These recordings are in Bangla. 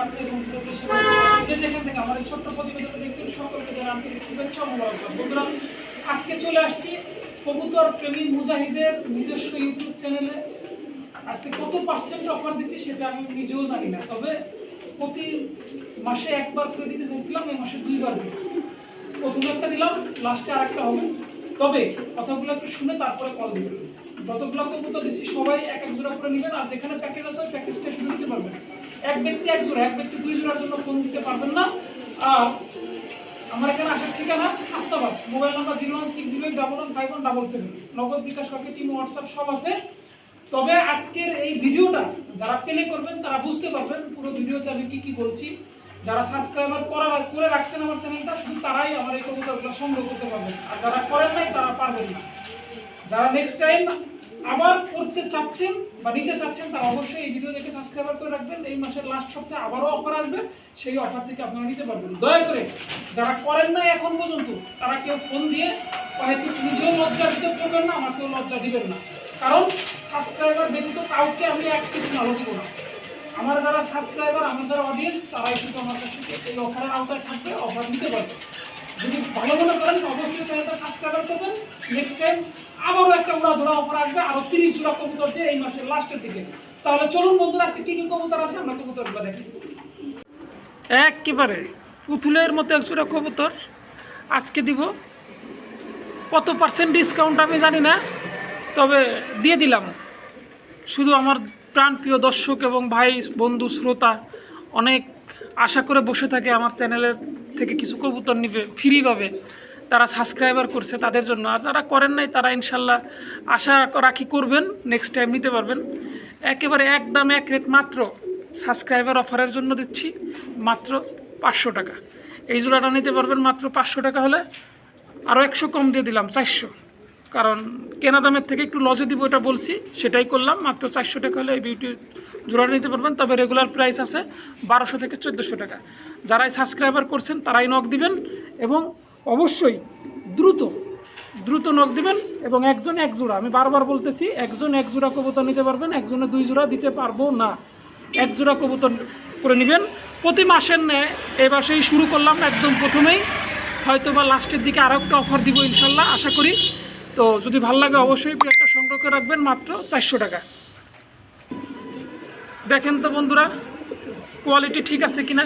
আজকে যে যেখান থেকে আমার এই ছোট্ট চলে আসছি কবুতর প্রেমী মুজাহিদের নিজস্ব ইউটিউব চ্যানেলে। আজকে কত পার্সেন্ট অফার দিচ্ছি সেটা আমি নিজেও জানি না, তবে প্রতি মাসে একবার করে দিতে চাইছিলাম, এই মাসে দুইবার প্রথম একটা দিলাম লাস্টে আরেকটা হবে। তবে কথাগুলো একটু শুনে তারপরে কল দিবেন যতগুলো কবুতর দিচ্ছি সবাই এক এক জোড়া করে নেবেন, আর যেখানে প্যাকেজ আছে ওই প্যাকেজটা শুধু দিতে পারবেন। এক ব্যক্তি, এক জোড়া। এক ব্যক্তি দুই জোড়ার জন্য ফোন দিতে পারবেন না। আর আমার এখানে আসার ঠিকানা আস্তাবাদ। Mobile number zero one six zero double one five one double seven. Nagad bKash Rocket team WhatsApp সব আছে। তবে আজকের এই ভিডিওটা যারা প্লে করবেন, তারা বুঝতে পারবেন পুরো ভিডিওতে আমি কি কি বলছি। যারা সাবস্ক্রাইবার করা করে রাখছেন আমার চ্যানেলটা, শুধু তারাই আমার এই কবিতাগুলো সংগ্রহ করতে পারবেন। আর যারা করেন নাই, তারা পারবেন না। যারা নেক্সট টাইম আবার করতে চাচ্ছেন বা নিতে চাচ্ছেন, তারা অবশ্যই এই ভিডিও দেখে সাবস্ক্রাইবার করে রাখবেন। এই মাসের লাস্ট সপ্তাহে আবারও অফার আসবে। সেই অফার থেকে আপনারা নিতে পারবেন। দয়া করে যারা করেন না এখন পর্যন্ত, তারা কেউ ফোন দিয়ে হয়তো নিজেও লজ্জা দিতে পারবেন না, আমাকেও লজ্জা দিবেন না। কারণ সাবস্ক্রাইবার ব্যতীত কাউকে আমি এক কিছু মালও দিব না। আমার যারা সাবস্ক্রাইবার আমার যারা অডিয়েন্স তারাই শুধু আমার কাছে এই অফারের আওতায় থাকবে অফার নিতে পারবে। যদি ভালো মনে করেন, অবশ্যই চ্যানেলটা সাবস্ক্রাইব করবেন। নেক্সট টাইম আবারও একটা উড়া ধরা অফার আসবে আরও তিরিশ জোড়া কবুতর দিয়ে এই মাসের লাস্টের দিকে। তাহলে চলুন বন্ধুরা, আজকে কী কী কবুতর আছে? আমরা কবুতরগুলো দেখি। একেবারে পুতুলের মতো এক জোড়া কবুতর। আজকে দিব। কত পার্সেন্ট ডিসকাউন্ট আমি জানি না, তবে দিয়ে দিলাম। শুধু আমার প্রাণপ্রিয় দর্শক এবং ভাই, বন্ধু, শ্রোতা, অনেক আশা করে বসে থাকে আমার চ্যানেলের থেকে কিছু কবুতর নিবে ফ্রি পাবে তারা সাবস্ক্রাইবার করছে তাদের জন্য। আর যারা করেন নাই, তারা ইনশাল্লাহ আশা রাখি করবেন নেক্সট টাইম নিতে পারবেন। একেবারে একদম এক রেট মাত্র সাবস্ক্রাইবার অফারের জন্য দিচ্ছি, মাত্র পাঁচশো টাকা। এই জোড়াটা নিতে পারবেন মাত্র পাঁচশো টাকা হলে। আরও একশো কম দিয়ে দিলাম, চারশো। কারণ কেনা দামের থেকে একটু লজে দিব এটা বলছি, সেটাই করলাম, মাত্র চারশো টাকা হলে এই বিউটি জোড়াটা নিতে পারবেন, তবে রেগুলার প্রাইস আছে বারোশো থেকে চোদ্দোশো টাকা। যারাই সাবস্ক্রাইবার করছেন, তারাই নক দিবেন এবং অবশ্যই দ্রুত দ্রুত নক দিবেন এবং একজন এক জোড়া, আমি বারবার বলতেছি, একজন এক জোড়া কবুতর নিতে পারবেন, একজনে দুই জোড়া দিতে পারব না। এক জোড়া কবুতর করে নেবেন। প্রতি মাসের ন্যায় এই মাসেই শুরু করলাম একদম প্রথমেই। হয়তো বা লাস্টের দিকে আরও একটা অফার দিব ইনশাল্লাহ, আশা করি। তো যদি ভালো লাগে অবশ্যই একটা সংগ্রহ করে রাখবেন মাত্র চারশো টাকা। দেখেন তো বন্ধুরা কোয়ালিটি ঠিক আছে কি না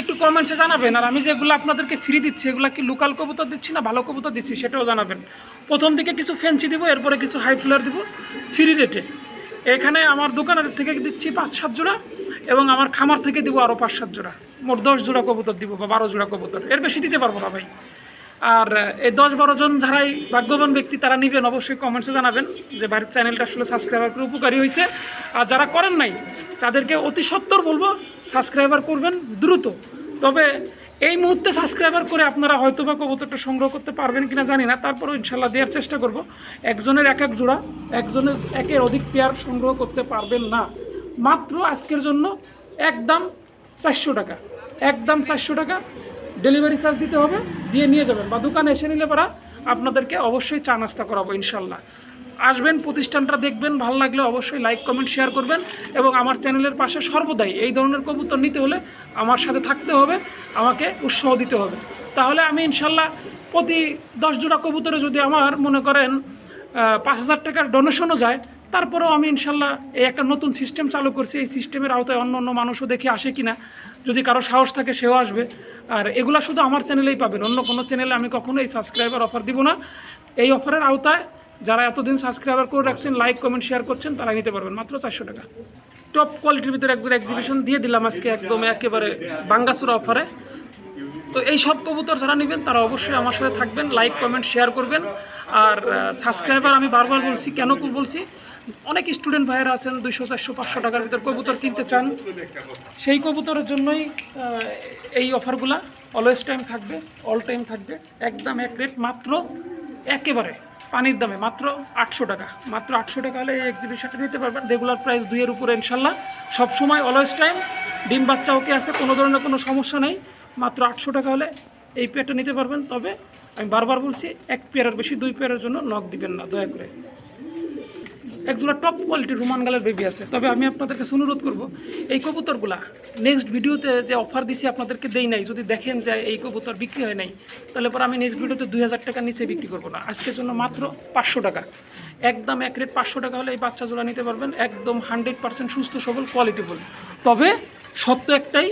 একটু কমেন্টসে জানাবেন, আর আমি যেগুলো আপনাদেরকে ফ্রি দিচ্ছি, এগুলো কি লোকাল কবুতর দিচ্ছি না ভালো কবুতর দিচ্ছি, সেটাও জানাবেন। প্রথম দিকে কিছু ফেন্সি দিব, এরপরে কিছু হাই ফ্লার দিব ফ্রি রেটে এখানে আমার দোকানের থেকে দিচ্ছি পাঁচ, সাত জোড়া, এবং আমার খামার থেকে দিব আরও পাঁচ, সাত জোড়া। মোট দশ জোড়া কবুতর দিব বা বারো জোড়া কবুতর। এর বেশি দিতে পারব না ভাই। আর এই দশ বারো জন যারাই ভাগ্যবান ব্যক্তি, তারা নেবেন। অবশ্যই কমেন্টসে জানাবেন যে বাড়ির চ্যানেলটা আসলে সাবস্ক্রাইবার করে উপকারী হয়েছে আর যারা করেন নাই, তাদেরকে অতি সত্তর বলব সাবস্ক্রাইবার করবেন দ্রুত। তবে এই মুহূর্তে সাবস্ক্রাইবার করে আপনারা হয়তো বা কবুতরটা সংগ্রহ করতে পারবেন কিনা জানি না। তারপরেও ইনশাল্লাহ দেওয়ার চেষ্টা করব। একজনের এক এক জোড়া, একজনের একের অধিক পেয়ার সংগ্রহ করতে পারবেন না। মাত্র আজকের জন্য একদম চারশো টাকা। একদম চারশো টাকা। ডেলিভারি চার্জ দিতে হবে, দিয়ে নিয়ে যাবেন বা দোকানে এসে নিলে পারা আপনাদেরকে অবশ্যই চা নাস্তা করাবো ইনশাল্লাহ। আসবেন, প্রতিষ্ঠানটা দেখবেন, ভালো লাগলে অবশ্যই লাইক কমেন্ট শেয়ার করবেন এবং আমার চ্যানেলের পাশে সর্বদাই এই ধরনের কবুতর নিতে হলে আমার সাথে থাকতে হবে, আমাকে উৎসাহ দিতে হবে। তাহলে আমি ইনশাল্লাহ প্রতি দশ জোড়া কবুতরে যদি আমার মনে করেন পাঁচ হাজার টাকার ডোনেশনও যায়, তারপরেও আমি ইনশাল্লাহ এই একটা নতুন সিস্টেম চালু করছি। এই সিস্টেমের আওতায় অন্য অন্য মানুষও দেখে আসে কিনা, যদি কারও সাহস থাকে সেও আসবে। আর এগুলা শুধু আমার চ্যানেলেই পাবেন। অন্য কোনো চ্যানেলে আমি কখনো এই সাবস্ক্রাইবার অফার দিব না। এই অফারের আওতায় যারা এতদিন সাবস্ক্রাইবার করে রাখছেন লাইক কমেন্ট শেয়ার করছেন, তারা নিতে পারবেন মাত্র চারশো টাকা। টপ কোয়ালিটির ভিতরে একবার এক্সিবিশন দিয়ে দিলাম আজকে একদম একেবারে বাঙ্গাসুর অফারে তো এই সব কবুতর যারা নেবেন, তারা অবশ্যই আমার সাথে থাকবেন লাইক কমেন্ট শেয়ার করবেন। আর সাবস্ক্রাইবার আমি বারবার বলছি, কেন বলছি? অনেক স্টুডেন্ট ভাইয়েরা আছেন, দুইশো, চারশো, পাঁচশো টাকার ভিতর কবুতর কিনতে চান। সেই কবুতরের জন্যই এই অফারগুলা অলওয়েজ টাইম থাকবে অল টাইম থাকবে। একদম এক রেট মাত্র একেবারে পানির দামে, মাত্র আটশো টাকা। মাত্র আটশো টাকা হলে এই এক্সিবিশনটা নিতে পারবেন। রেগুলার প্রাইস দুইয়ের উপরে ইনশাল্লাহ। সবসময় অলওয়েজ টাইম ডিম বাচ্চা ওকে আছে, কোনো ধরনের কোনো সমস্যা নেই। মাত্র আটশো টাকা হলে এই পেয়ারটা নিতে পারবেন। তবে আমি বারবার বলছি, এক পেয়ারের বেশি, দুই পেয়ারের জন্য নখ দিবেন না, দয়া করে। একজোড়া টপ কোয়ালিটির রোমান গালের বেবি আছে। তবে আমি আপনাদের কাছে অনুরোধ করব, এই কবুতরগুলা নেক্সট ভিডিওতে যে অফার দিছি আপনাদেরকে দেই নাই। যদি দেখেন যে এই কবুতর বিক্রি হয় নাই, তাহলে পর আমি নেক্সট ভিডিওতে দুই হাজার টাকার নিচে বিক্রি করব না। আজকের জন্য মাত্র পাঁচশো টাকা। একদম এক রেট পাঁচশো টাকা হলে এই বাচ্চা জোড়া নিতে পারবেন। একদম হান্ড্রেড পার্সেন্ট সুস্থ, সবল কোয়ালিটিফুল তবে সত্য একটাই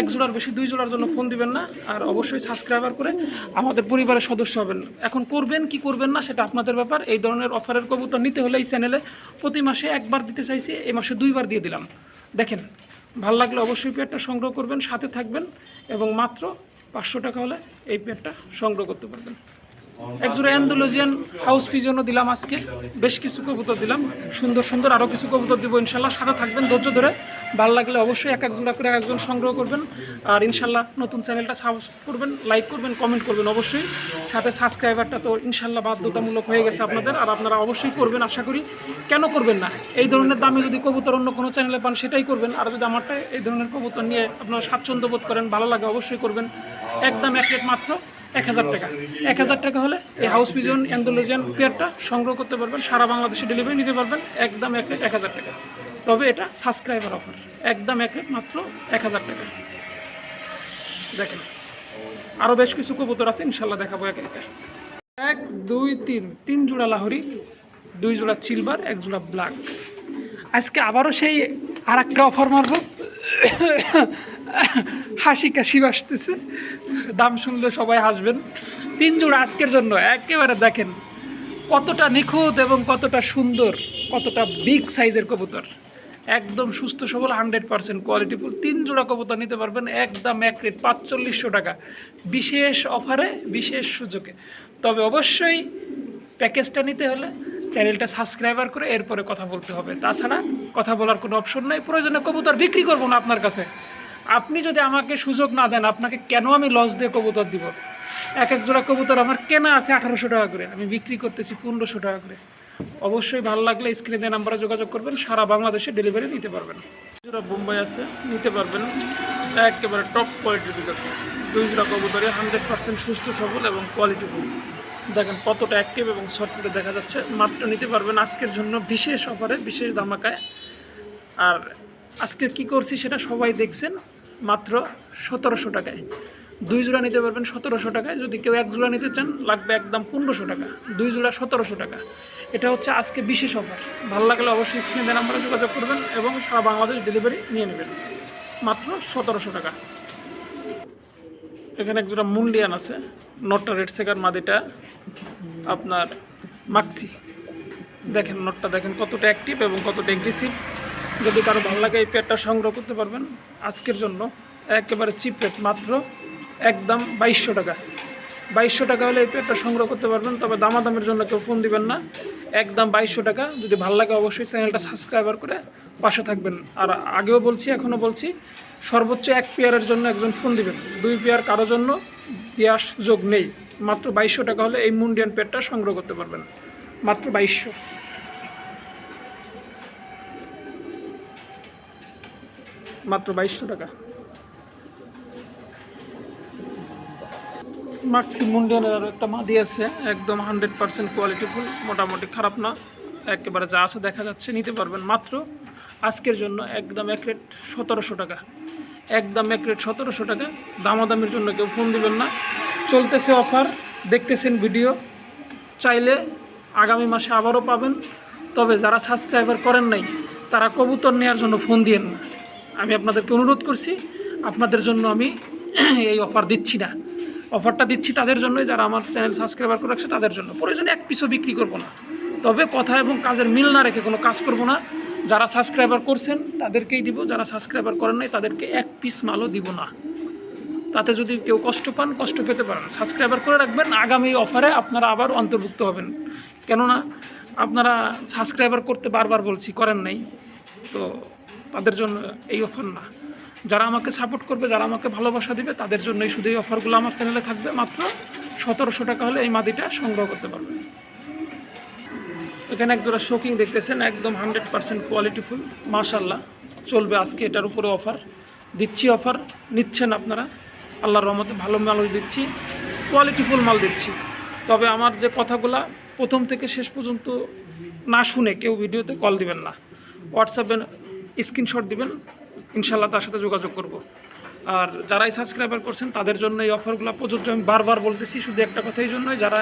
এক জোড়ার বেশি দুই জোড়ার জন্য ফোন দিবেন না, আর অবশ্যই সাবস্ক্রাইবার করে আমাদের পরিবারের সদস্য হবেন। এখন করবেন কি করবেন না সেটা আপনাদের ব্যাপার। এই ধরনের অফারের কবুতর নিতে হলে এই চ্যানেলে প্রতি মাসে একবার দিতে চাইছি, এই মাসে দুইবার দিয়ে দিলাম। দেখেন, ভালো লাগলে অবশ্যই পেয়ারটা সংগ্রহ করবেন, সাথে থাকবেন এবং মাত্র পাঁচশো টাকা হলে এই পেয়ারটা সংগ্রহ করতে পারবেন। একজোড়া অ্যান্ডোলজিয়ান হাউস পিজনও দিলাম আজকে। বেশ কিছু কবুতর দিলাম। সুন্দর সুন্দর আরও কিছু কবুতর দিব ইনশাল্লাহ। সাথে থাকবেন ধৈর্য ধরে। ভালো লাগলে অবশ্যই এক এক জোড়া করে এক একজন সংগ্রহ করবেন। আর ইনশাল্লাহ নতুন চ্যানেলটা সাবস্ক্রাইব করবেন লাইক করবেন কমেন্ট করবেন অবশ্যই। সাথে সাবস্ক্রাইবারটা তো ইনশাল্লাহ বাধ্যতামূলক হয়ে গেছে আপনাদের, আর আপনারা অবশ্যই করবেন আশা করি। কেন করবেন না? এই ধরনের দামে যদি কবুতর অন্য কোনো চ্যানেলে পান, সেটাই করবেন। আর যদি আমারটা এই ধরনের কবুতর নিয়ে আপনারা স্বাচ্ছন্দ্য বোধ করেন, ভালো লাগে অবশ্যই করবেন। একদম এক রেট মাত্র এক হাজার টাকা। এক হাজার টাকা হলে এই হাউস পিজন অ্যান্ডোলজিয়ান পেয়ারটা সংগ্রহ করতে পারবেন, সারা বাংলাদেশে ডেলিভারি নিতে পারবেন, একদম এক রেট এক হাজার টাকা। তবে এটা সাবস্ক্রাইবার অফার একদম এক মাত্র এক হাজার টাকা। দেখেন আরও বেশ কিছু কবুতর আছে, ইনশাল্লাহ দেখাবো এক একে এক, দুই, তিন। তিন জোড়া লাহরি, দুই জোড়া সিলভার এক জোড়া ব্ল্যাক আজকে আবারও সেই আর একটা অফার মারবো। হাসি কাশি আসতেছে। দাম শুনলে সবাই হাসবেন। তিন জোড়া আজকের জন্য। একেবারে দেখেন, কতটা নিখুঁত এবং কতটা সুন্দর, কতটা বিগ সাইজের কবুতর। একদম সুস্থ সবল হান্ড্রেড পার্সেন্ট কোয়ালিটিফুল তিন জোড়া কবুতর নিতে পারবেন, একদম এক রেট পাঁচচল্লিশশো টাকা। বিশেষ অফারে বিশেষ সুযোগে। তবে অবশ্যই প্যাকেজটা নিতে হলে চ্যানেলটা সাবস্ক্রাইবার করে এরপরে কথা বলতে হবে। তাছাড়া কথা বলার কোনো অপশন নেই, প্রয়োজনে কবুতর বিক্রি করব না আপনার কাছে। আপনি যদি আমাকে সুযোগ না দেন, আপনাকে কেন আমি লস দিয়ে কবুতর দিব? এক এক জোড়া কবুতর আমার কেনা আছে আঠারোশো টাকা করে। আমি বিক্রি করতেছি পনেরোশো টাকা করে। অবশ্যই ভালো লাগলে স্ক্রিনে নাম্বারে যোগাযোগ করবেন, সারা বাংলাদেশে ডেলিভারি নিতে পারবেন। জোড়া বোম্বাই আছে, নিতে পারবেন। একেবারে টপ কোয়ালিটির ভিতরে দুই জোড়া কবুতরে হান্ড্রেড পার্সেন্ট সুস্থ, সবল এবং কোয়ালিটিফুল দেখেন কতটা অ্যাক্টিভ এবং সফটওয়্যার দেখা যাচ্ছে। মাত্র নিতে পারবেন আজকের জন্য বিশেষ অফারে বিশেষ দামাকায় আর আজকে কি করছি সেটা সবাই দেখছেন, মাত্র সতেরোশো টাকায়। দুই জোড়া নিতে পারবেন সতেরোশো টাকায়। যদি কেউ এক জোড়া নিতে চান, লাগবে একদম পনেরোশো টাকা। দুই জোড়া সতেরোশো টাকা। এটা হচ্ছে আজকে বিশেষ অফার ভালো লাগলে অবশ্যই স্ক্রিনে নাম্বারে যোগাযোগ করবেন এবং সারা বাংলাদেশ ডেলিভারি নিয়ে নেবেন। মাত্র সতেরোশো টাকা। এখানে এক জোড়া মুন্ডিয়ান আছে। নটটা রেড সেকার মাদিটা। আপনার মাক্সি দেখেন নটটা দেখেন কতটা অ্যাক্টিভ এবং কতটা এগ্রেসিভ যদি কারও ভালো লাগে এই পেয়ারটা সংগ্রহ করতে পারবেন। আজকের জন্য একেবারে চিপ রেট মাত্র একদম বাইশশো টাকা। বাইশশো টাকা হলে এই পেয়ারটা সংগ্রহ করতে পারবেন, তবে দামাদামের জন্য কেউ ফোন দিবেন না। একদম বাইশশো টাকা, যদি ভালো লাগে অবশ্যই চ্যানেলটা সাবস্ক্রাইবার করে পাশে থাকবেন। আর আগেও বলছি, এখনও বলছি, সর্বোচ্চ এক পেয়ারের জন্য একজন ফোন দিবেন। দুই পেয়ার কারও জন্য দেওয়ার সুযোগ নেই। মাত্র বাইশশো টাকা হলে এই মুন্ডিয়ান পেয়ারটা সংগ্রহ করতে পারবেন। মাত্র বাইশশো। মাত্র বাইশশো টাকা। মাটি মুন্ডিয়ানের আরও একটা মাদি আছে, একদম হান্ড্রেড পার্সেন্ট কোয়ালিটিফুল মোটামুটি খারাপ না, একেবারে যা আছে দেখা যাচ্ছে, নিতে পারবেন। মাত্র আজকের জন্য একদম এক রেট সতেরোশো টাকা। একদম এক রেট সতেরোশো টাকা। দামাদামির জন্য কেউ ফোন দিবেন না। চলতেছে অফার দেখতেছেন ভিডিও চাইলে আগামী মাসে আবারও পাবেন। তবে যারা সাবস্ক্রাইবার করেন নাই, তারা কবুতর নেওয়ার জন্য ফোন দিয়েন না। আমি আপনাদেরকে অনুরোধ করছি, আপনাদের জন্য আমি এই অফার দিচ্ছি না। অফারটা দিচ্ছি তাদের জন্যই, যারা আমার চ্যানেল সাবস্ক্রাইবার করে রাখছে তাদের জন্য। প্রয়োজনে এক পিসও বিক্রি করব না। তবে কথা এবং কাজের মিল না রেখে কোনো কাজ করব না। যারা সাবস্ক্রাইবার করছেন, তাদেরকেই দিব। যারা সাবস্ক্রাইবার করেন নাই, তাদেরকে এক পিস মালও দিব না। তাতে যদি কেউ কষ্ট পান, কষ্ট পেতে পারেন। সাবস্ক্রাইবার করে রাখবেন, আগামী অফারে আপনারা আবার অন্তর্ভুক্ত হবেন। কেননা, আপনারা সাবস্ক্রাইবার করতে বারবার বলছি, করেন নাই। তো তাদের জন্য এই অফার না। যারা আমাকে সাপোর্ট করবে, যারা আমাকে ভালোবাসা দিবে, তাদের জন্যই শুধু এই অফারগুলো আমার চ্যানেলে থাকবে। মাত্র সতেরোশো টাকা হলে এই মাদিটা সংগ্রহ করতে পারবেন এখানে এক জোড়া শোকিং দেখতেছেন, একদম হান্ড্রেড পার্সেন্ট কোয়ালিটিফুল মাশাল্লাহ চলবে আজকে এটার উপরে অফার দিচ্ছি অফার নিচ্ছেন আপনারা। আল্লাহর রহমতে ভালো মাল দিচ্ছি কোয়ালিটিফুল মাল দিচ্ছি। তবে আমার যে কথাগুলা প্রথম থেকে শেষ পর্যন্ত না শুনে কেউ ভিডিওতে কল দিবেন না। হোয়াটসঅ্যাপে স্ক্রিনশট দিবেন ইনশাল্লাহ তার সাথে যোগাযোগ করব। আর যারাই সাবস্ক্রাইবার করছেন, তাদের জন্য এই অফারগুলো প্রযোজ্য। আমি বারবার বলতেছি, শুধু একটা কথা এই জন্যই, যারা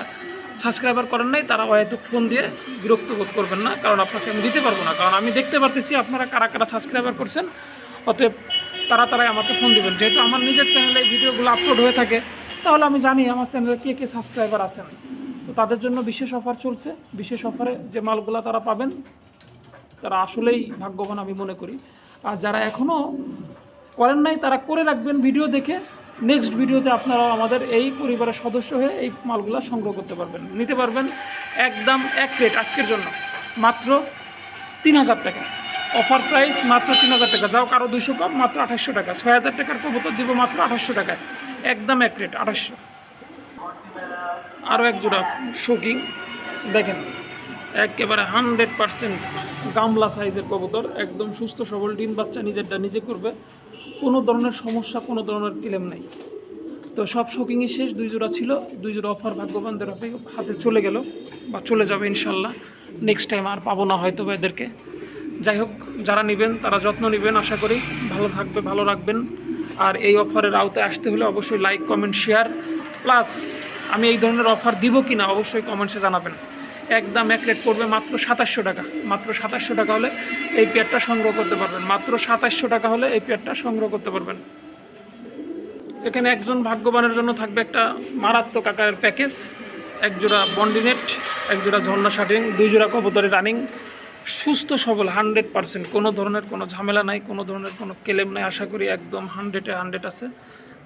সাবস্ক্রাইবার করেন নাই, তারা হয়তো ফোন দিয়ে বিরক্ত বোধ করবেন না, কারণ আপনাকে আমি দিতে পারব না। কারণ আমি দেখতে পারতেছি আপনারা কারা কারা সাবস্ক্রাইবার করছেন, অতএব তারা তারাই আমাকে ফোন দিবেন। যেহেতু আমার নিজের চ্যানেলে ভিডিওগুলো আপলোড হয়ে থাকে, তাহলে আমি জানি আমার চ্যানেলে কে কে সাবস্ক্রাইবার আছেন। তো তাদের জন্য বিশেষ অফার চলছে। বিশেষ অফারে যে মালগুলো তারা পাবেন, তারা আসলেই ভাগ্যবান আমি মনে করি। আর যারা এখনও করেন নাই, তারা করে রাখবেন ভিডিও দেখে। নেক্সট ভিডিওতে আপনারাও আমাদের এই পরিবারের সদস্য হয়ে এই মালগুলো সংগ্রহ করতে পারবেন। নিতে পারবেন একদম এক প্লেট আজকের জন্য। মাত্র তিন হাজার টাকা। অফার প্রাইস মাত্র তিন হাজার টাকা। যাও কারও দুশো কম, মাত্র আঠাশশো টাকা। ছয় হাজার টাকার কবুতর দিব মাত্র আঠাশশো টাকায়। একদম এক রেট আঠাশশো। আরও এক জোড়া শোকিং দেখেন। একেবারে হান্ড্রেড পারসেন্ট গামলা সাইজের কবুতর, একদম সুস্থ, সবল ডিম বাচ্চা নিজেরটা নিজে করবে। কোনো ধরনের সমস্যা, কোনো ধরনের ক্লেম নেই। তো সব শোকিংই শেষ, দুই জোড়া ছিল, দুই জোড়া অফার ভাগ্যবানদের হাতে- চলে গেল বা চলে যাবে ইনশাল্লাহ। নেক্সট টাইম আর পাবো না হয়তো বা এদেরকে। যাই হোক, যারা নেবেন, তারা যত্ন নেবেন, আশা করি। ভালো থাকবে, ভালো রাখবেন। আর এই অফারের আওতায় আসতে হলে অবশ্যই লাইক কমেন্ট শেয়ার প্লাস আমি এই ধরনের অফার দিব কি না অবশ্যই কমেন্টসে জানাবেন। একদম এক রেট পড়বে মাত্র সাতাশশো টাকা। মাত্র সাতাশশো টাকা হলে এই পেয়ারটা সংগ্রহ করতে পারবেন। মাত্র সাতাশশো টাকা হলে এই পেয়ারটা সংগ্রহ করতে পারবেন। এখানে একজন ভাগ্যবানের জন্য থাকবে একটা মারাত্মক আকারের প্যাকেজ। এক জোড়া বন্ডিনেট এক জোড়া ঝর্ণা শাটিং দুই জোড়া কবুতরের রানিং। সুস্থ, সবল, হান্ড্রেড পার্সেন্ট। কোনো ধরনের কোনো ঝামেলা নাই, কোনো ধরনের কোনো কেলেম নাই। আশা করি একদম হান্ড্রেডে হান্ড্রেড আছে।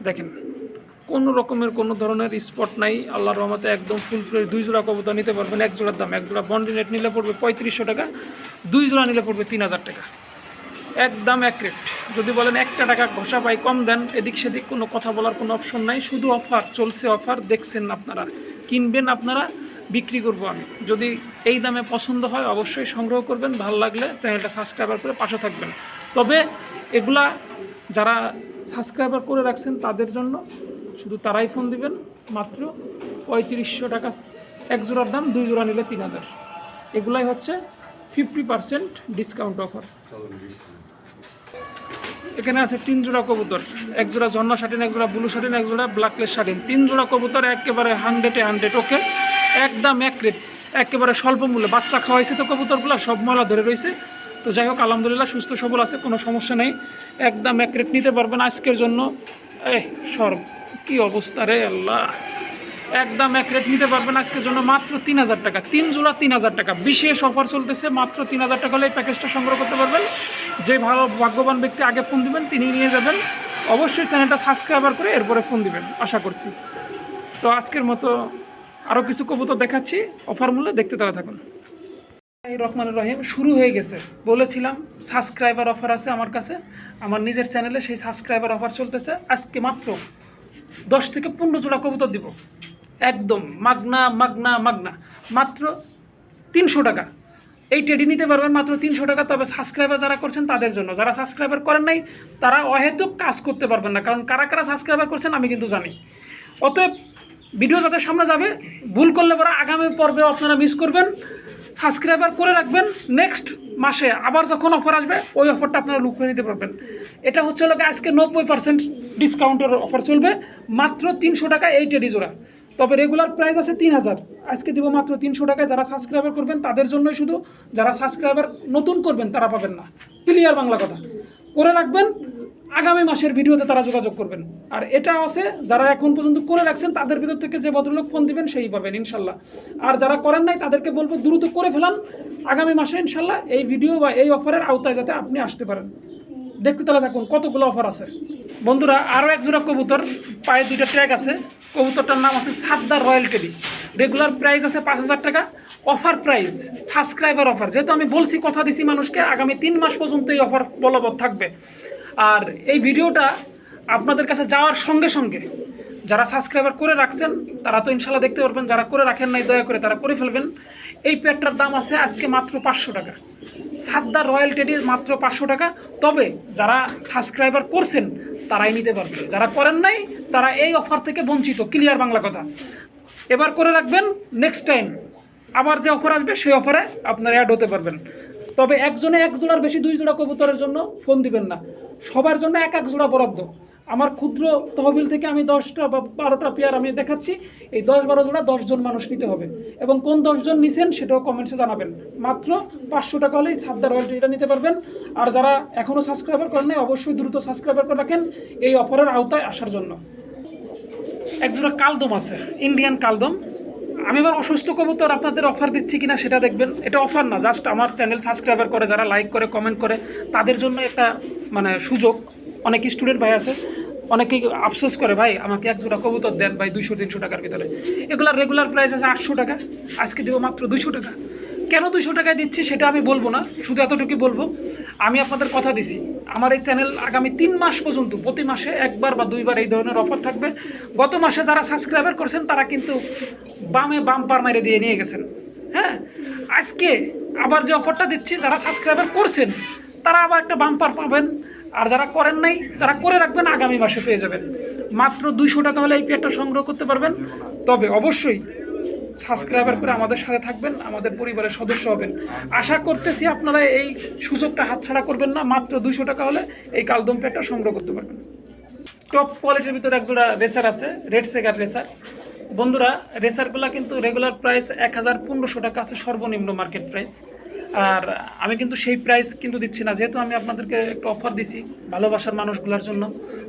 দেখেন কোনো রকমের কোনো ধরনের স্পট নাই। আল্লাহর রহমতে একদম ফুল ফ্রেশ দুই জোড়া কবুতর নিতে পারবেন, এক জোড়ার দাম। এক জোড়া বন্ডিনেট নিলে পড়বে পঁয়ত্রিশশো টাকা, দুই জোড়া নিলে পড়বে তিন হাজার টাকা। একদম এক রেট যদি বলেন একটা টাকা ঘষা পাই কম দেন, এদিক সেদিক কোনো কথা বলার কোনো অপশন নাই। শুধু অফার চলছে অফার দেখছেন আপনারা। কিনবেন আপনারা, বিক্রি করব আমি। যদি এই দামে পছন্দ হয়, অবশ্যই সংগ্রহ করবেন। ভালো লাগলে চ্যানেলটা সাবস্ক্রাইবার করে পাশে থাকবেন। তবে এগুলা যারা সাবস্ক্রাইবার করে রাখছেন, তাদের জন্য শুধু তারাই ফোন দিবেন, মাত্র পঁয়ত্রিশশো টাকা। এক জোড়ার দাম, দুই জোড়া নিলে তিন হাজার। এগুলাই হচ্ছে ফিফটি পার্সেন্ট ডিসকাউন্ট অফার এখানে আছে তিন জোড়া কবুতর। এক জোড়া ঝর্ণা শাটিন এক জোড়া ব্লু শাটিন এক জোড়া ব্ল্যাকলেস শাটিন তিন জোড়া কবুতর একেবারে হান্ড্রেডে হান্ড্রেড ওকে একদম এক রেট একেবারে স্বল্প মূল্যে। বাচ্চা খাওয়াইছে তো কবুতরগুলো, সব ময়লা ধরে রয়েছে। তো যাই হোক, আলহামদুলিল্লাহ সুস্থ সবল আছে, কোনো সমস্যা নেই। একদম এক রেট নিতে পারবেন আজকের জন্য। এ সর কি অবস্থা রে আল্লাহ? একদম এক রেট নিতে পারবেন আজকের জন্য মাত্র তিন হাজার টাকা। তিন জোড়া তিন হাজার টাকা। বিশেষ অফার চলতেছে মাত্র তিন হাজার টাকা হলে এই প্যাকেজটা সংগ্রহ করতে পারবেন। যে ভালো ভাগ্যবান ব্যক্তি আগে ফোন দিবেন, তিনি নিয়ে যাবেন। অবশ্যই চ্যানেলটা সাবস্ক্রাইবার করে এরপরে ফোন দিবেন, আশা করছি। তো আজকের মতো আরও কিছু কবুতর দেখাচ্ছি। অফার মূল্যে দেখতে তারা থাকুন। এই রহমানুর রহিম, শুরু হয়ে গেছে। বলেছিলাম সাবস্ক্রাইবার অফার আছে আমার কাছে। আমার নিজের চ্যানেলে সেই সাবস্ক্রাইবার অফার চলতেছে। আজকে মাত্র দশ থেকে পনেরো জোড়া কবুতর দিব। একদম, মাগনা মাগনা মাগনা। মাত্র তিনশো টাকা। এই টেডি নিতে পারবেন মাত্র তিনশো টাকা, তবে সাবস্ক্রাইবার যারা করছেন তাদের জন্য। যারা সাবস্ক্রাইবার করেন নাই, তারা অহেতুক কাজ করতে পারবেন না, কারণ কারা কারা সাবস্ক্রাইবার করছেন আমি কিন্তু জানি। অতএব ভিডিও যাদের সামনে যাবে, ভুল করলে পরে আগামী পর্বে আপনারা মিস করবেন। সাবস্ক্রাইবার করে রাখবেন। নেক্সট মাসে আবার যখন অফার আসবে, ওই অফারটা আপনারা লুক করে নিতে পারবেন। এটা হচ্ছে হলো আজকে নব্বই পার্সেন্ট ডিসকাউন্টের অফার চলবে, মাত্র তিনশো টাকা এই টেডি জোড়া। তবে রেগুলার প্রাইস আছে তিন হাজার। আজকে দিব মাত্র তিনশো টাকায়। যারা সাবস্ক্রাইবার করবেন, তাদের জন্যই শুধু যারা সাবস্ক্রাইবার নতুন করবেন, তারা পাবেন না। ক্লিয়ার বাংলা কথা। করে রাখবেন আগামী মাসের ভিডিওতে তারা যোগাযোগ করবেন। আর এটা আছে, যারা এখন পর্যন্ত করে রাখছেন, তাদের ভিতর থেকে যে ভদ্রলোক ফোন দিবেন, সেই পাবেন, ইনশাল্লাহ। আর যারা করেন নাই, তাদেরকে বলব দ্রুত করে ফেলান। আগামী মাসে, ইনশাল্লাহ, এই ভিডিও বা এই অফারের আওতায় যাতে আপনি আসতে পারেন। দেখতে তাহলে থাকুন, কতগুলো অফার আছে। বন্ধুরা আরও এক জোড়া কবুতর, পায়ে দুইটা ট্র্যাক আছে। কবুতরটার নাম আছে সাদ্দার রয়্যাল টেডি। রেগুলার প্রাইস আছে পাঁচ হাজার টাকা। অফার প্রাইস সাবস্ক্রাইবার অফার যেহেতু আমি বলছি, কথা দিছি মানুষকে, আগামী তিন মাস পর্যন্ত এই অফার বলবৎ থাকবে। আর এই ভিডিওটা আপনাদের কাছে যাওয়ার সঙ্গে সঙ্গে যারা সাবস্ক্রাইবার করে রাখছেন, তারা তো ইনশাল্লাহ দেখতে পারবেন, যারা করে রাখেন নাই, দয়া করে তারা করে ফেলবেন। এই প্যাডটার দাম আছে আজকে মাত্র পাঁচশো টাকা। সাদ্দার রয়্যাল টেডি মাত্র পাঁচশো টাকা। তবে যারা সাবস্ক্রাইবার করছেন, তারাই নিতে পারবে। যারা করেন নাই, তারা এই অফার থেকে বঞ্চিত। ক্লিয়ার বাংলা কথা। এবার করে রাখবেন নেক্সট টাইম আবার যে অফার আসবে, সেই অফারে আপনারা অ্যাড হতে পারবেন। তবে একজনে এক জোড়ার বেশি দুই জোড়া কবুতরের জন্য ফোন দিবেন না। সবার জন্য এক এক জোড়া বরাদ্দ। আমার ক্ষুদ্র তহবিল থেকে আমি দশটা বা বারোটা পেয়ার আমি দেখাচ্ছি। এই দশ বারো জোড়া দশজন মানুষ নিতে হবে। এবং কোন দশজন নিছেন সেটাও কমেন্টসে জানাবেন। মাত্র পাঁচশো টাকা হলেই সাবদার রয়্যালটি এটা নিতে পারবেন। আর যারা এখনও সাবস্ক্রাইবার করেন নাই, অবশ্যই দ্রুত সাবস্ক্রাইবার করে রাখেন এই অফারের আওতায় আসার জন্য। একজোড়া কালদম আছে ইন্ডিয়ান কালদম। আমি এবার অসুস্থ কবুতর আপনাদের অফার দিচ্ছি কিনা সেটা দেখবেন। এটা অফার না জাস্ট আমার চ্যানেল সাবস্ক্রাইবার করে, যারা লাইক করে কমেন্ট করে, তাদের জন্য একটা মানে সুযোগ। অনেক স্টুডেন্ট ভাই আছে, অনেকেই আফসোস করে, ভাই, আমাকে এক জোড়া কবুতর দেন ভাই দুইশো, তিনশো টাকার ভিতরে। এগুলার রেগুলার প্রাইস আছে আটশো টাকা, আজকে দেবো মাত্র দুইশো টাকা। কেন দুইশো টাকায় দিচ্ছি সেটা আমি বলব না, শুধু এতটুকুই বলব। আমি আপনাদের কথা দিছি। আমার এই চ্যানেল আগামী তিন মাস পর্যন্ত, প্রতি মাসে একবার বা দুইবার এই ধরনের অফার থাকবে। গত মাসে যারা সাবস্ক্রাইবার করছেন, তারা কিন্তু বামে বাম্পার মেরে দিয়ে নিয়ে গেছেন। হ্যাঁ? আজকে আবার যে অফারটা দিচ্ছি, যারা সাবস্ক্রাইবার করছেন, তারা আবার একটা বাম্পার পাবেন। আর যারা করেন নাই, তারা করে রাখবেন, আগামী মাসে পেয়ে যাবেন। মাত্র দুইশো টাকা হলে এই পেয়ারটা সংগ্রহ করতে পারবেন। তবে অবশ্যই সাবস্ক্রাইবার করে আমাদের সাথে থাকবেন, আমাদের পরিবারের সদস্য হবেন। আশা করতেছি আপনারা এই সুযোগটা হাতছাড়া করবেন না, মাত্র দুশো টাকা হলে এই কালদম পেটটা সংগ্রহ করতে পারবেন। টপ কোয়ালিটির ভিতরে একজোড়া রেসার আছে, রেড সেগার রেসার। বন্ধুরা, রেসারগুলো কিন্তু রেগুলার প্রাইস এক হাজার পনেরোশো টাকা আছে, সর্বনিম্ন মার্কেট প্রাইস আর আমি কিন্তু সেই প্রাইস কিন্তু দিচ্ছি না, যেহেতু আমি আপনাদেরকে একটু অফার দিছি ভালোবাসার মানুষগুলোর জন্য।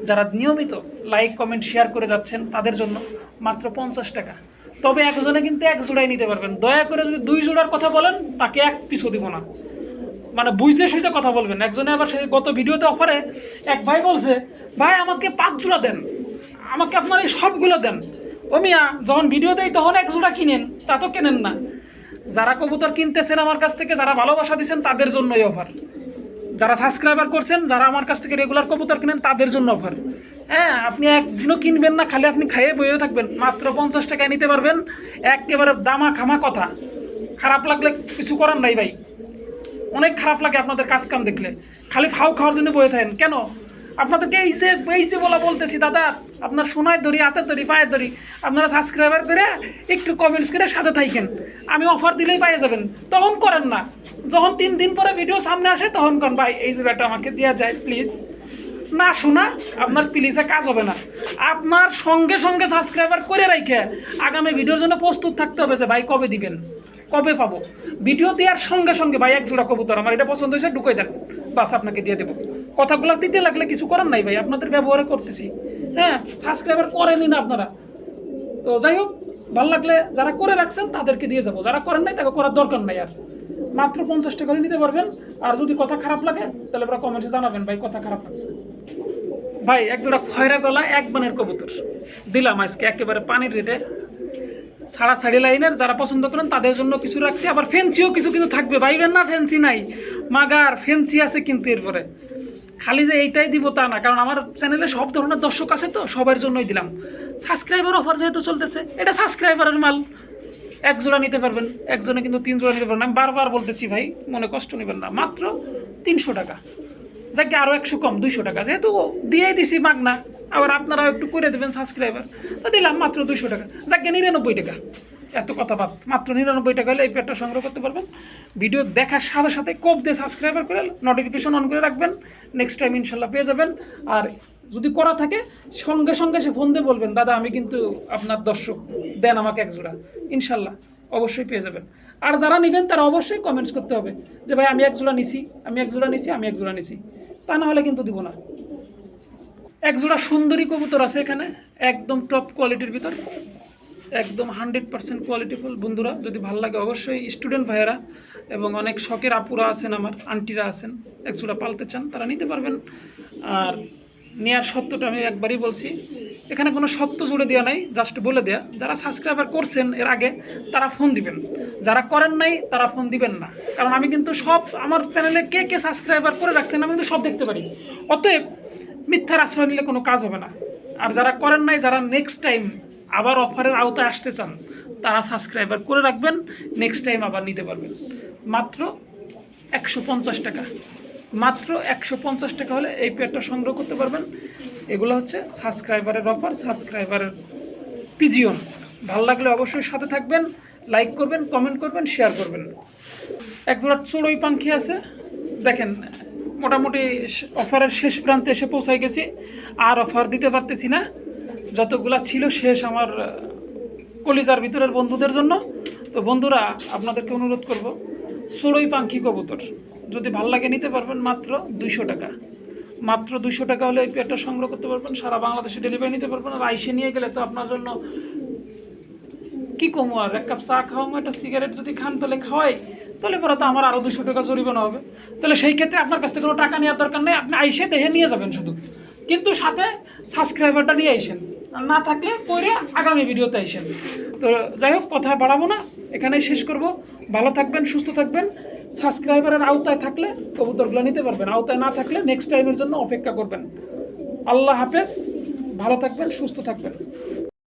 যারা নিয়মিত লাইক কমেন্ট শেয়ার করে যাচ্ছেন তাদের জন্য মাত্র পঞ্চাশ টাকা। তবে একজনে কিন্তু এক জোড়াই নিতে পারবেন। দয়া করে যদি দুই জোড়ার কথা বলেন, তাকে এক পিছু দিব না। মানে বুঝতে সুঝে কথা বলবেন। একজনে আবার সে গত ভিডিওতে অফারে এক ভাই বলছে, ভাই, আমাকে পাঁচ জোড়া দেন। আমাকে আপনার এই সবগুলো দেন। ও মিয়া, যখন ভিডিও দেয় তখন এক জোড়া কিনেন, তা তো কেনেন না। যারা কবুতর কিনতেছেন আমার কাছ থেকে, যারা ভালোবাসা দিচ্ছেন তাদের জন্যই অফার। যারা সাবস্ক্রাইবার করছেন, যারা আমার কাছ থেকে রেগুলার কবুতর কিনেন, তাদের জন্য অফার। হ্যাঁ আপনি একদিনও কিনবেন না, খালি আপনি খাইয়ে বইয়ে থাকবেন। মাত্র পঞ্চাশ টাকায় নিতে পারবেন। একেবারে দামা খামা কথা। খারাপ লাগলে কিছু করার নাই ভাই। অনেক খারাপ লাগে আপনাদের কাজ কাম দেখলে। খালি ফাউ খাওয়ার জন্য বয়ে থাকেন। কেন? আপনাদেরকে এই যে এই যে বলা বলতেছি, দাদা, আপনার সোনায় ধরি হাতের ধরি, পায়ের ধরি, আপনারা সাবস্ক্রাইবার করে একটু কমেন্টস করে সাথে থাকেন। আমি অফার দিলেই পাইয়ে যাবেন। তখন করেন না। যখন তিন দিন পরে ভিডিও সামনে আসে, তখন করেন, ভাই, এই যে ব্যাটা আমাকে দেওয়া যায় প্লিজ না শোনা, আপনার প্লিজে কাজ হবে না। আপনার সঙ্গে সঙ্গে সাবস্ক্রাইবার করে রাখে আগামী ভিডিওর জন্য প্রস্তুত থাকতে হবে যে ভাই কবে দিবেন, কবে পাবো। ভিডিও দেওয়ার সঙ্গে সঙ্গে ভাই এক জোড়া কবুতর, আমার এটা পছন্দ হয়েছে ঢুকে দেন। বাস আপনাকে দিয়ে দেবো। কথাগুলো দিতে লাগলে কিছু করার নাই ভাই, আপনাদের ব্যবহারে করতেছি। হ্যাঁ সাবস্ক্রাইবার করেনি না আপনারা। তো যাই হোক, ভালো লাগলে যারা করে রাখছেন তাদেরকে দিয়ে যাব। যারা করেন নাই, তাকে করার দরকার নাই আর। মাত্র পঞ্চাশ টাকা নিতে পারবেন। আর যদি কথা খারাপ লাগে, তাহলে আপনারা কমেন্টে জানাবেন ভাই, কথা খারাপ লাগছে। ভাই, এক জোড়া খয়রা গলা, এক বানের কবুতর। দিলাম আজকে একেবারে পানির রেটে। সারা সাড়ি লাইনের, যারা পছন্দ করেন তাদের জন্য কিছু রাখছি। আবার ফেন্সিও কিছু কিন্তু থাকবে, ভাইবেন না ফেন্সি নাই। মাগার, ফেন্সি আছে কিন্তু এরপরে। খালি যে এইটাই দিব তা না, কারণ আমার চ্যানেলে সব ধরনের দর্শক আছে তো, সবার জন্যই দিলাম। সাবস্ক্রাইবার অফার যেহেতু চলতেছে, এটা সাবস্ক্রাইবারের মাল। এক জোড়া নিতে পারবেন একজনে কিন্তু তিন জোড়া নিতে পারবেন। আমি বারবার বলতেছি ভাই, মনে কষ্ট নেবেন না, মাত্র তিনশো টাকা। যাকে আরও একশো কম, দুইশো টাকা। যেহেতু দিয়েই দিছি মাগনা, আবার আপনারাও একটু করে দেবেন সাবস্ক্রাইবার তো দিলাম মাত্র দুইশো টাকা। যাকে নিরানব্বই টাকা, এত কথা বাদ। মাত্র নিরানব্বই টাকা হলে এই পেটটা সংগ্রহ করতে পারবেন। ভিডিও দেখার সাথে সাথে কোপ দিয়ে সাবস্ক্রাইবার করে নোটিফিকেশন অন করে রাখবেন। নেক্সট টাইম ইনশাল্লাহ পেয়ে যাবেন। আর যদি করা থাকে, সঙ্গে সঙ্গে সে ফোন দিয়ে বলবেন, দাদা, আমি কিন্তু আপনার দর্শক, দেন আমাকে এক জোড়া। ইনশাল্লাহ, অবশ্যই পেয়ে যাবেন। আর যারা নেবেন, তারা অবশ্যই কমেন্টস করতে হবে যে, ভাই, আমি এক জোড়া নিছি, আমি এক জোড়া নিছি, আমি এক জোড়া নিছি। তা না হলে কিন্তু দিব না। এক জোড়া সুন্দরী কবুতর আছে এখানে, একদম টপ কোয়ালিটির ভিতর, একদম হান্ড্রেড পার্সেন্ট কোয়ালিটিফুল বন্ধুরা, যদি ভালো লাগে, অবশ্যই স্টুডেন্ট ভাইয়েরা এবং অনেক শখের আপুরা আছেন আমার, আন্টিরা আছেন, এক জোড়া পালতে চান, তারা নিতে পারবেন। আর নেওয়ার সত্যটা আমি একবারই বলছি। এখানে কোনো সত্য জুড়ে দেওয়া নাই জাস্ট বলে দেয়া। যারা সাবস্ক্রাইবার করছেন এর আগে, তারা ফোন দিবেন। যারা করেন নাই, তারা ফোন দিবেন না। কারণ আমি কিন্তু সব আমার চ্যানেলে কে কে সাবস্ক্রাইবার করে রাখছেন, আমি কিন্তু সব দেখতে পারি। অতএব মিথ্যার আশ্রয় নিলে কোনো কাজ হবে না। আর যারা করেন নাই, যারা নেক্সট টাইম আবার অফারের আওতায় আসতে চান, তারা সাবস্ক্রাইবার করে রাখবেন নেক্সট টাইম আবার নিতে পারবেন। মাত্র একশো পঞ্চাশ টাকা। মাত্র একশো পঞ্চাশ টাকা হলে এই পেয়ারটা সংগ্রহ করতে পারবেন। এগুলো হচ্ছে সাবস্ক্রাইবারের অফার সাবস্ক্রাইবারের পিজিওন ভালো লাগলে অবশ্যই সাথে থাকবেন লাইক করবেন কমেন্ট করবেন শেয়ার করবেন। এক জোড়া চড়ুই পাখি আছে। দেখেন, মোটামুটি অফারের শেষ প্রান্তে এসে পৌঁছাই গেছি। আর অফার দিতে পারতেছি না। যতগুলা ছিল শেষ আমার কলিজার ভিতরের বন্ধুদের জন্য। তো বন্ধুরা, আপনাদেরকে অনুরোধ করব, চড়ুই পাখি কবুতর। যদি ভালো লাগে নিতে পারবেন মাত্র দুইশো টাকা। মাত্র দুইশো টাকা হলে এই পেয়ারটা সংগ্রহ করতে পারবেন, সারা বাংলাদেশে ডেলিভারি নিতে পারবেন। আর আইসে নিয়ে গেলে তো আপনার জন্য কি কমু আর? এক কাপ চা খাওয়াবো একটা সিগারেট যদি খান তাহলে খাওয়াই, তাহলে পরে তো আমার আরও দুশো টাকা জরিমানা হবে। তাহলে সেই ক্ষেত্রে আপনার কাছ থেকে কোনো টাকা নেওয়ার দরকার নেই, আপনি আইসে দেখে নিয়ে যাবেন শুধু। কিন্তু সাথে সাবস্ক্রাইবারটা নিয়ে আইসেন। আর না থাকলে পরে আগামী ভিডিওতে আইসেন। তো যাই হোক, কথা বাড়াবো না, এখানেই শেষ করব। ভালো থাকবেন, সুস্থ থাকবেন। সাবস্ক্রাইবারের আওতায় থাকলে কবুতরগুলো নিতে পারবেন, আওতায় না থাকলে নেক্সট টাইমের জন্য অপেক্ষা করবেন। আল্লাহ হাফেজ, ভালো থাকবেন, সুস্থ থাকবেন।